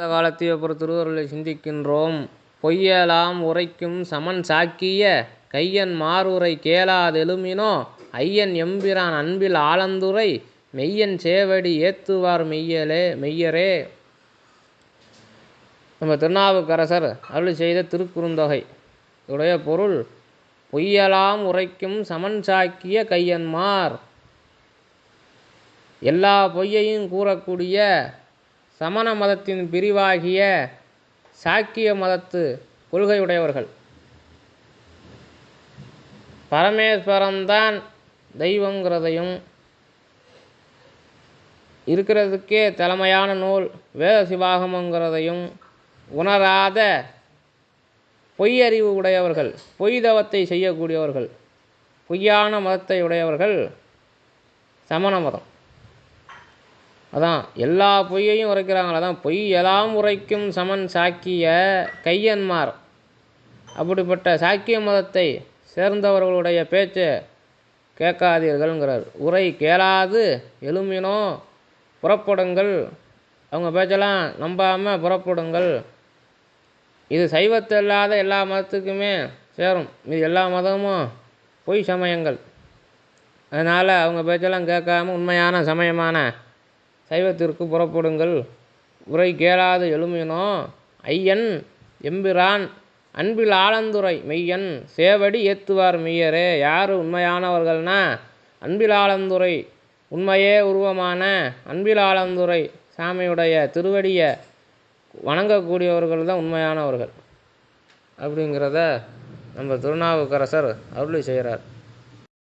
இந்த காலத்தைய திருவருளை சிந்திக்கின்றோம். பொய்யலாம் உரைக்கும் சமன் சாக்கிய கையன் மாறுரை கேளாதெழுமினோ ஐயன் எம்பிரான் அன்பில் ஆலந்துரை மெய்யன் சேவடி ஏத்துவார் மெய்யலே மெய்யரே. நம்ம திருநாவுக்கரசர் அருள் செய்த திருக்குறுந்தொகை. உடைய பொருள் பொய்யலாம் உரைக்கும் சமன் சாக்கிய கையன்மார். எல்லா பொய்யையும் கூறக்கூடிய சமண மதத்தின் பிரிவாகிய சாக்கிய மதத்து கொள்கையுடையவர்கள். பரமேஸ்வரன்தான் தெய்வங்கிறதையும் இருக்கிறதுக்கே தலைமையான நூல் வேத சிவாகமங்கிறதையும் உணராத பொய்யறிவு உடையவர்கள் பொய் தவத்தை செய்யக்கூடியவர்கள் பொய்யான மதத்தை உடையவர்கள் சமண மதம். அதான் எல்லா பொய்யையும் உரைக்கிறாங்கள அதான் பொய் எல்லாம் உரைக்கும் சமன் சாக்கிய கையன்மார். அப்படிப்பட்ட சாக்கிய மதத்தை சேர்ந்தவர்களுடைய பேச்சை கேட்காதீர்கள்ங்கிறார். உரை கேளாது எழுமினோ புறப்படுங்கள். அவங்க பேச்செல்லாம் நம்பாமல் புறப்படுங்கள். இது சைவத்தை இல்லாத எல்லா மதத்துக்குமே சேரும். இது எல்லா மதமும் பொய் சமயங்கள். அதனால் அவங்க பேச்செல்லாம் கேட்காம உண்மையான சமயமான சைவத்திற்கு புறப்படுங்கள். உரை கேளாது எழுமினோ? ஐயன் எம்பிரான் அன்பில் ஆலந்துரை மெய்யன் சேவடி ஏத்துவார் மெய்யரே. யார் உண்மையானவர்கள்னா? அன்பில் ஆலந்துரை உண்மையே உருவமான அன்பில் ஆலந்துரை சாமியுடைய திருவடியை வணங்கக்கூடியவர்கள் தான் உண்மையானவர்கள். அப்படிங்கிறத நம்ம திருநாவுக்கரசர் அருளி செய்கிறார்.